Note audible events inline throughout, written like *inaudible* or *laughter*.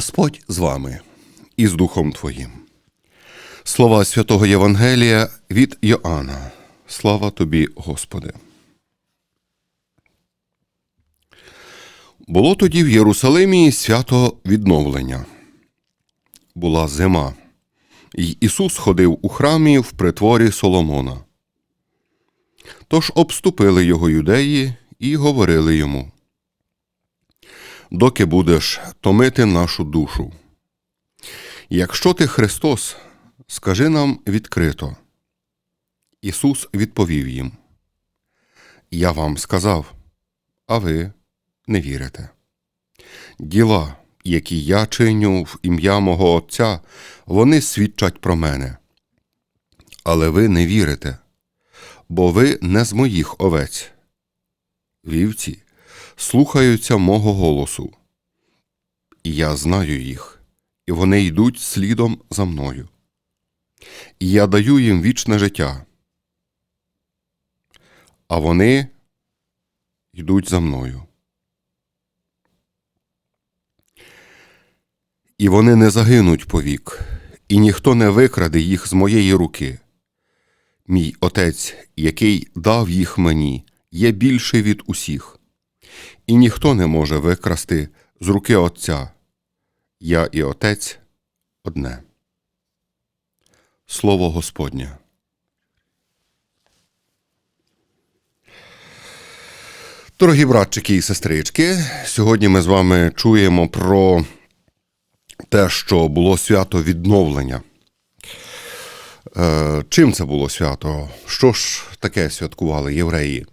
Господь з вами і з Духом Твоїм. Слова святого Євангелія від Йоанна. Слава тобі, Господи. Було тоді в Єрусалимі свято відновлення. Була зима, і Ісус ходив у храмі в притворі Соломона. Тож обступили його юдеї і говорили йому доки будеш томити нашу душу. Якщо ти Христос, скажи нам відкрито. Ісус відповів їм: Я вам сказав, а ви не вірите. Діла, які я чиню в ім'я мого Отця, вони свідчать про мене. Але ви не вірите, бо ви не з моїх овець. Вівці слухаються мого голосу. І я знаю їх, і вони йдуть слідом за мною. І я даю їм вічне життя. А вони йдуть за мною. І вони не загинуть повік, і ніхто не викраде їх з моєї руки. Мій отець, який дав їх мені, є більший від усіх і ніхто не може викрасти з руки Отця. Я і Отець одне. Слово Господнє. Дорогі братчики і сестрички, сьогодні ми з вами чуємо про те, що було свято відновлення. Е, Чим це було свято? Що ж таке святкували євреї?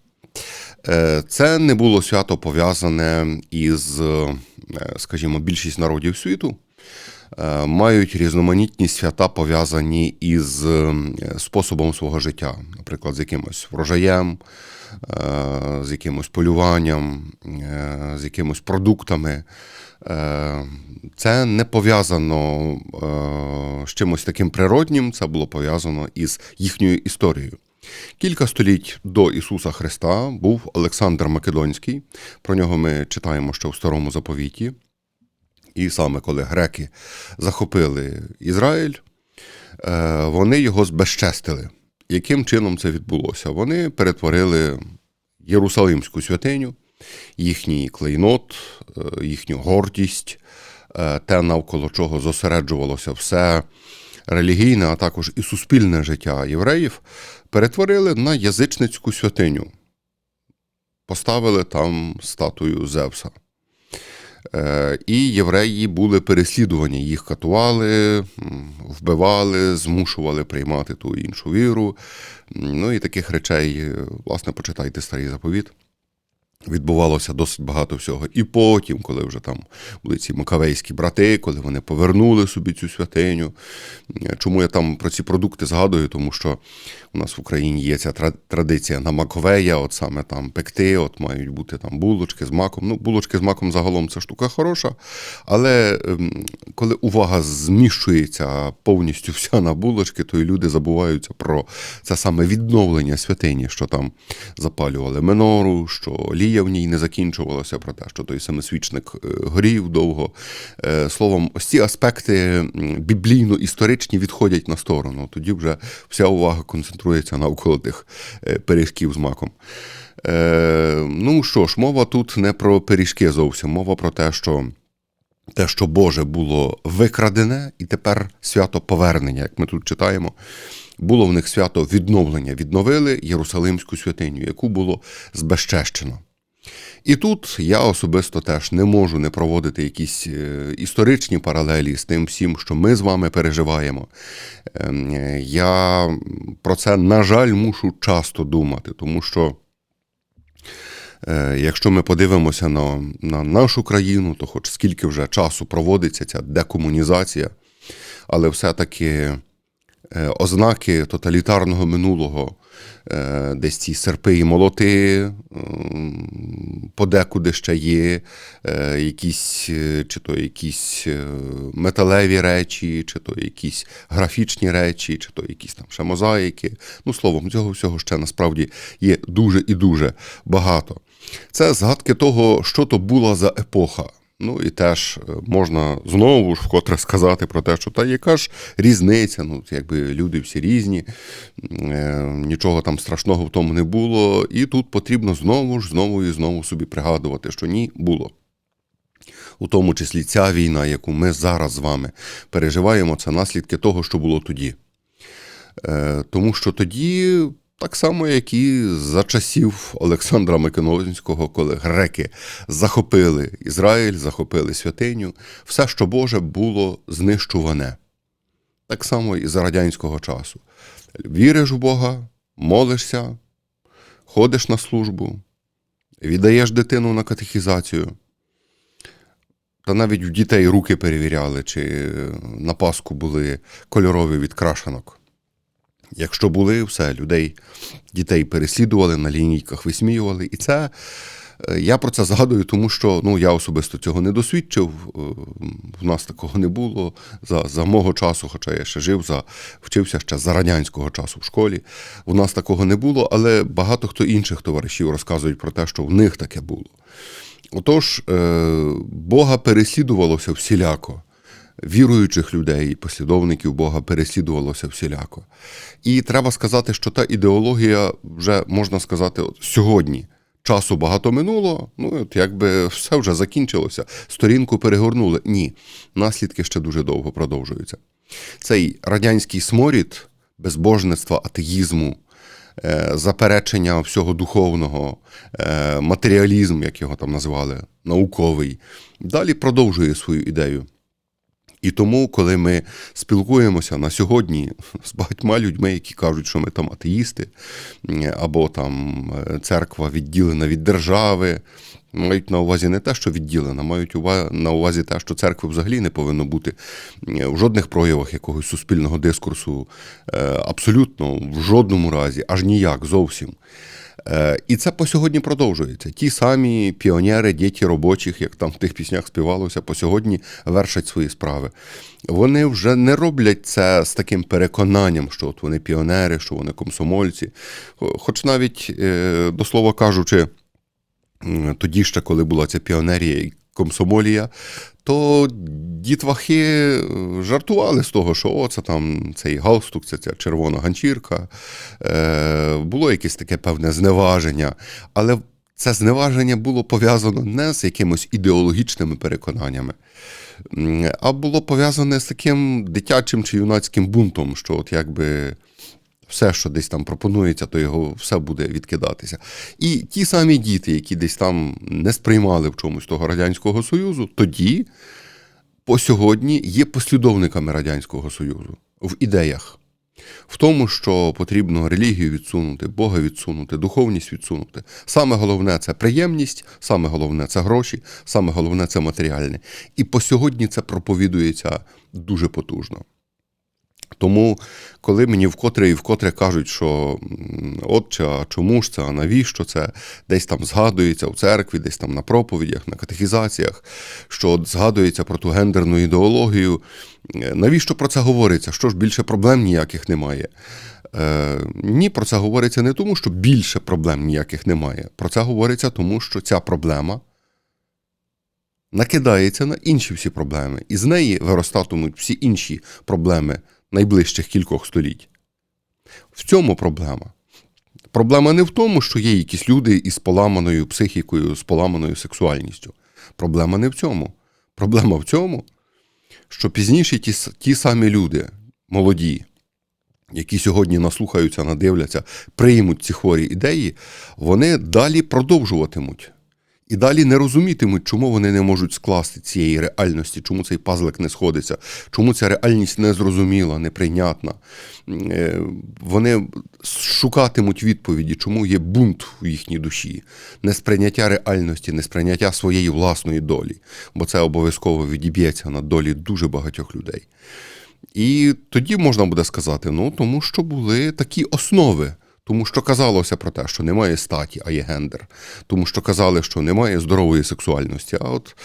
Е, це не було свято пов'язане із, е, скажімо, більшість народів світу. Е, мають різноманітні свята пов'язані із способом свого життя, наприклад, з якимось врожаєм, з якимось полюванням, з якимось продуктами. Це не пов'язано з чимось таким природнім, це було пов'язано із їхньою історією. Кілька століть до Ісуса Христа був Олександр Македонський. Про нього ми читаємо ще в старому заповіті. І саме коли греки захопили Ізраїль, е, вони його збезчестили. Яким чином це відбулося? Вони перетворили Єрусалимську святиню, їхній клейнот, е, їхню гордість, е, те, навколо чого зосереджувалося все релігійне, а також і суспільне життя євреїв, перетворили на язичницьку святиню, поставили там статую Зевса. Е, і євреї були переслідувані, їх катували, вбивали, змушували приймати ту іншу віру. Ну і таких речей, власне, почитайте старий заповіт. Відбувалося досить багато всього. І потім, коли вже там були ці макавейські брати, коли вони повернули собі цю святиню. Чому я там про ці продукти згадую? Тому що у нас в Україні є ця традиція на Маковея, от саме там пекти, от мають бути там булочки з маком. Ну, булочки з маком загалом це штука хороша. Але ем, коли увага зміщується повністю вся на булочки, то і люди забуваються про це саме відновлення святині, що там запалювали минору, що лія в ній не закінчувалася, про те, що той самосвічник е, горів довго. Е, словом, ось ці аспекти біблійно-історичні відходять на сторону. Тоді вже вся увага концентрується навколо тих е, пиріжків з маком. Ну що ж, мова тут не про пиріжки зовсім, мова про те, що. Те, що Боже було викрадене, і тепер свято повернення, як ми тут читаємо, було в них свято відновлення. Відновили Єрусалимську святиню, яку було збезчещено. І тут я особисто теж не можу не проводити якісь е, історичні паралелі з тим всім, що ми з вами переживаємо. Ем, я про це, на жаль, мушу часто думати, тому що. Е, якщо ми подивимося на на нашу країну, то хоч скільки вже часу проводиться ця декомунізація, але все-таки Е, ознаки тоталітарного минулого, е, десь ці серпи і молоти подекуди ще є, е, якісь, чи то якісь металеві речі, чи то якісь графічні речі, чи то якісь там ще мозаїки. Ну, словом, цього всього ще насправді є дуже і дуже багато. Це згадки того, що то була за епоха. Ну і теж е, можна знову ж вкотре сказати про те, що та яка ж різниця, ну якби люди всі різні, е, нічого там страшного в тому не було. І тут потрібно знову ж знову і знову собі пригадувати, що ні, було. У тому числі ця війна, яку ми зараз з вами переживаємо, це наслідки того, що було тоді. Е, Тому що тоді, так само, як і за часів Олександра Македонського, коли греки захопили Ізраїль, захопили святиню, все, що Боже, було знищуване. Так само і за радянського часу. Віриш в Бога, молишся, ходиш на службу, віддаєш дитину на катехізацію. Та навіть в дітей руки перевіряли, чи на Пасху були кольорові від крашенок. Якщо були, все, людей, дітей переслідували, на лінійках висміювали. І це е, я про це згадую, тому що ну, я особисто цього не досвідчив. е, В нас такого не було за, за мого часу, хоча я ще жив, за, вчився ще за радянського часу в школі. У нас такого не було, але багато хто інших товаришів розказують про те, що в них таке було. Отож, е, Бога переслідувалося всіляко. Віруючих людей, послідовників Бога переслідувалося всіляко. І треба сказати, що та ідеологія вже можна сказати, от сьогодні. Часу багато минуло, ну от якби все вже закінчилося, сторінку перегорнули. Ні, наслідки ще дуже довго продовжуються. Цей радянський сморід безбожництва, атеїзму, е, заперечення всього духовного, е, матеріалізм, як його там назвали, науковий, далі продовжує свою ідею. І тому, коли ми спілкуємося на сьогодні з багатьма людьми, які кажуть, що ми там атеїсти, або там е, церква відділена від держави, мають на увазі не те, що відділена, мають на увазі те, що церкви взагалі не повинно бути в жодних проявах якогось суспільного дискурсу, е, абсолютно в жодному разі, аж ніяк зовсім. Е, І це по сьогодні продовжується. Ті самі піонери, діти робочих, як там в тих піснях співалося, по сьогодні вершать свої справи. Вони вже не роблять це з таким переконанням, що от вони піонери, що вони комсомольці. Хоч навіть, е, до слова кажучи, тоді ще, коли була ця піонерія комсомолія, то дітвахи е, жартували з того, що о, це там цей галстук, це ця червона ганчірка. Е, було якесь таке певне зневаження. Але це зневаження було пов'язано не з якимось ідеологічними переконаннями, а було пов'язане з таким дитячим чи юнацьким бунтом, що от якби все, що десь там пропонується, то його все буде відкидатися. І ті самі діти, які десь там не сприймали в чомусь того Радянського Союзу, тоді по сьогодні є послідовниками Радянського Союзу в ідеях. В тому, що потрібно релігію відсунути, Бога відсунути, духовність відсунути. Саме головне це приємність, саме головне це гроші, саме головне це матеріальне. І по сьогодні це проповідується дуже потужно. Тому, коли мені вкотре і вкотре кажуть, що отче, а чому ж це, а навіщо це, десь там згадується в церкві, десь там на проповідях, на катехізаціях, що от згадується про ту гендерну ідеологію, е, навіщо про це говориться? Що ж більше проблем ніяких немає? Е, ні, про це говориться не тому, що більше проблем ніяких немає. Про це говориться тому, що ця проблема накидається на інші всі проблеми, і з неї виростатимуть всі інші проблеми найближчих кількох століть. В цьому проблема. Проблема не в тому, що є якісь люди із поламаною психікою, з поламаною сексуальністю. Проблема не в цьому. Проблема в цьому, що пізніше ті, ті самі люди, молоді, які сьогодні наслухаються, надивляться, приймуть ці хворі ідеї, вони далі продовжуватимуть. І далі не розумітимуть, чому вони не можуть скласти цієї реальності, чому цей пазлик не сходиться, чому ця реальність незрозуміла, неприйнятна. Е, Вони шукатимуть відповіді, чому є бунт у їхній душі, несприйняття реальності, несприйняття своєї власної долі, бо це обов'язково відіб'ється на долі дуже багатьох людей. І тоді можна буде сказати: ну тому що були такі основи. Тому що казалося про те, що немає статі, а є гендер. Тому що казали, що немає здорової сексуальності. А от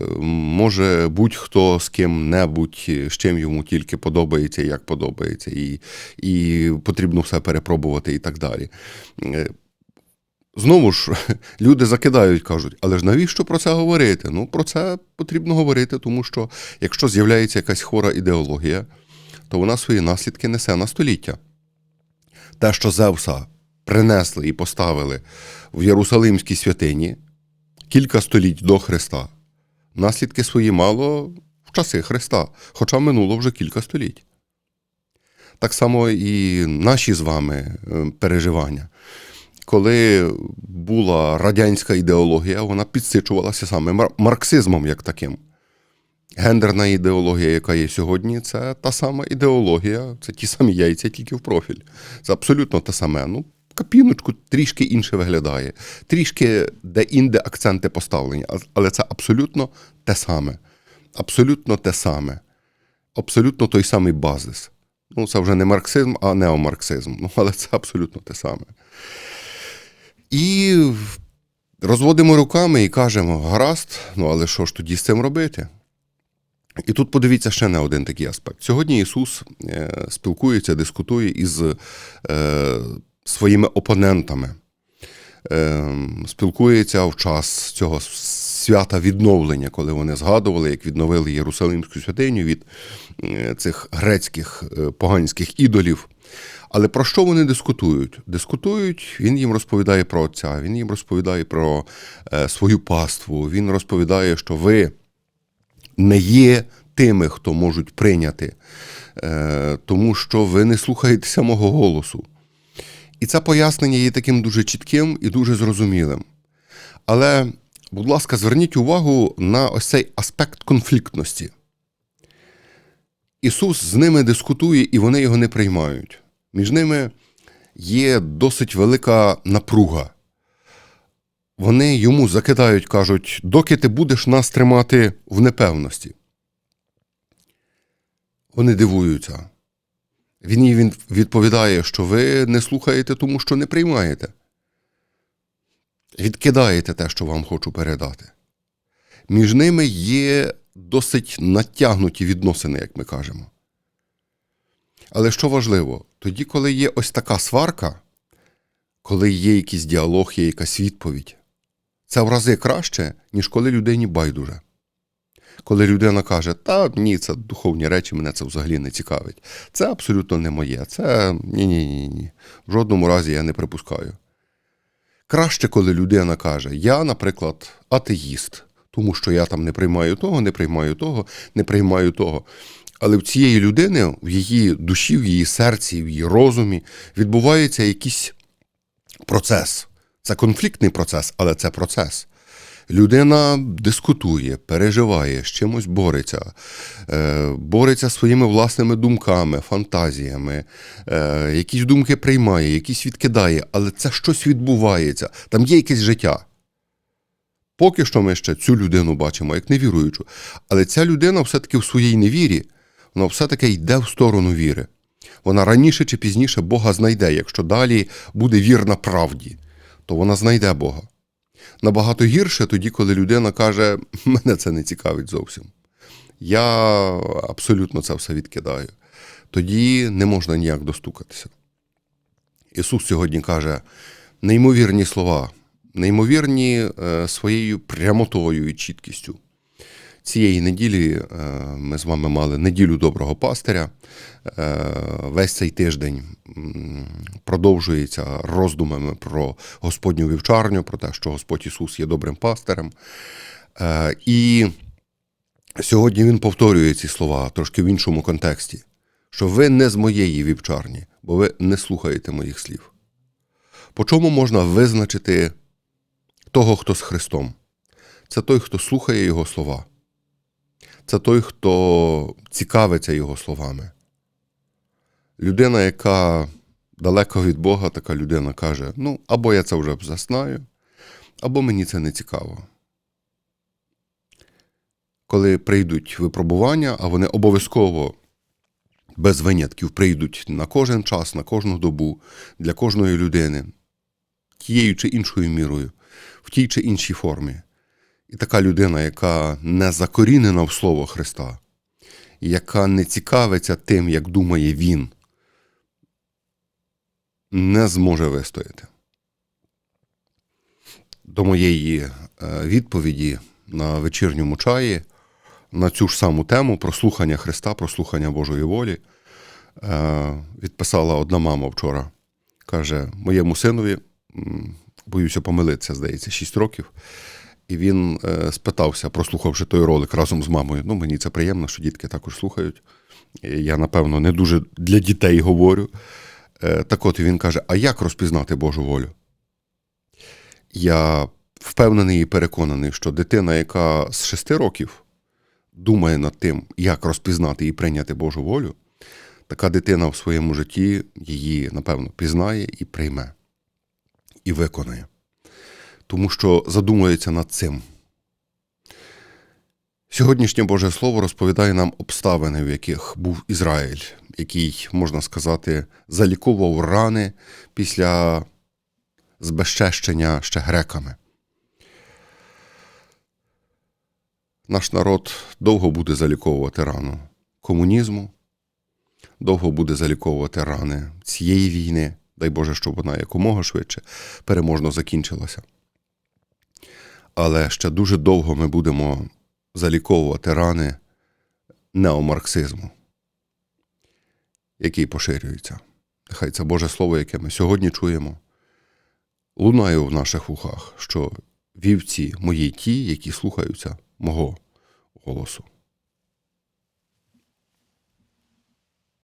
е, може будь-хто з ким-небудь, з чим йому тільки подобається, як подобається, і, і потрібно все перепробувати і так далі. Е, знову ж *laughs* люди закидають, кажуть, але ж навіщо про це говорити? Ну, про це потрібно говорити, тому що якщо з'являється якась хвора ідеологія, то вона свої наслідки несе на століття. Те, що Зевса принесли і поставили в Єрусалимській святині кілька століть до Христа, наслідки свої мало в часи Христа, хоча минуло вже кілька століть. Так само і наші з вами е, переживання. Коли була радянська ідеологія, вона підсичувалася саме марксизмом як таким. Гендерна ідеологія, яка є сьогодні, це та сама ідеологія, це ті самі яйця, тільки в профіль. Це абсолютно те саме. Ну, капіночку трішки інше виглядає, трішки де-інде акценти поставлені, але це абсолютно те саме. Абсолютно те саме. Абсолютно той самий базис. Ну, це вже не марксизм, а неомарксизм. Ну, але це абсолютно те саме. І розводимо руками і кажемо: гаразд, ну але що ж тоді з цим робити? І тут подивіться ще на один такий аспект. Сьогодні Ісус е, спілкується, дискутує із е, своїми опонентами, е, спілкується в час цього свята відновлення, коли вони згадували, як відновили Єрусалимську святиню від цих грецьких поганських ідолів. Але про що вони дискутують? Дискутують, він їм розповідає про Отця, він їм розповідає про свою паству, він розповідає, що ви не є тими, хто можуть прийняти, е, тому що ви не слухаєтеся мого голосу. І це пояснення є таким дуже чітким і дуже зрозумілим. Але, будь ласка, зверніть увагу на ось цей аспект конфліктності. Ісус з ними дискутує, і вони його не приймають. Між ними є досить велика напруга. Вони йому закидають, кажуть, доки ти будеш нас тримати в непевності. Вони дивуються. Він їй відповідає, що ви не слухаєте, тому що не приймаєте. Відкидаєте те, що вам хочу передати. Між ними є досить натягнуті відносини, як ми кажемо. Але що важливо, тоді, коли є ось така сварка, коли є якийсь діалог, є якась відповідь, це в рази краще, ніж коли людині байдуже. Коли людина каже, та ні, це духовні речі, мене це взагалі не цікавить. Це абсолютно не моє. Це ні-ні ні. В жодному разі я не припускаю. Краще, коли людина каже, я, наприклад, атеїст, тому що я там не приймаю того, не приймаю того, не приймаю того. Але в цієї людини, в її душі, в її серці, в її розумі відбувається якийсь процес. Це конфліктний процес, але це процес. Людина дискутує, переживає, з чимось бореться, е, бореться своїми власними думками, фантазіями, е, якісь думки приймає, якісь відкидає, але це щось відбувається, там є якесь життя. Поки що ми ще цю людину бачимо як невіруючу, але ця людина все-таки в своїй невірі, вона все-таки йде в сторону віри. Вона раніше чи пізніше Бога знайде, якщо далі буде вірна правді, то вона знайде Бога. Набагато гірше тоді, коли людина каже, мене це не цікавить зовсім. Я абсолютно це все відкидаю. Тоді не можна ніяк достукатися. Ісус сьогодні каже неймовірні слова, неймовірні е, своєю прямотою і чіткістю. Цієї неділі е, ми з вами мали неділю доброго пастиря. Е, Весь цей тиждень продовжується роздумами про Господню вівчарню, про те, що Господь Ісус є добрим пастирем. Е, І сьогодні Він повторює ці слова трошки в іншому контексті, що ви не з моєї вівчарні, бо ви не слухаєте моїх слів. По чому можна визначити того, хто з Христом? Це той, хто слухає Його слова. Це той, хто цікавиться Його словами. Людина, яка далеко від Бога, така людина каже: ну, або я це вже зазнаю, або мені це не цікаво. Коли прийдуть випробування, а вони обов'язково без винятків прийдуть на кожен час, на кожну добу для кожної людини, тією чи іншою мірою, в тій чи іншій формі. І така людина, яка не закорінена в Слово Христа, яка не цікавиться тим, як думає Він, не зможе вистояти. до моєї е, відповіді на вечірньому чаї на цю ж саму тему про слухання Христа, про слухання Божої волі. е, Відписала одна мама вчора. Каже, моєму синові, боюся помилитися, здається, 6 років. І він е, спитався, прослухавши той ролик разом з мамою. Ну, мені це приємно, що дітки також слухають. Я, напевно, не дуже для дітей говорю. Е, Так от він каже: а як розпізнати Божу волю? Я впевнений і переконаний, що дитина, яка з 6 років думає над тим, як розпізнати і прийняти Божу волю, така дитина в своєму житті її, напевно, пізнає і прийме, і виконає. Тому що задумується над цим. Сьогоднішнє Боже Слово розповідає нам обставини, в яких був Ізраїль, який, можна сказати, заліковував рани після збезчещення ще греками. Наш народ довго буде заліковувати рану комунізму, довго буде заліковувати рани цієї війни. Дай Боже, щоб вона якомога швидше переможно закінчилася. Але ще дуже довго ми будемо заліковувати рани неомарксизму, який поширюється. Нехай це Боже Слово, яке ми сьогодні чуємо, лунає в наших вухах, що вівці мої ті, які слухаються мого голосу.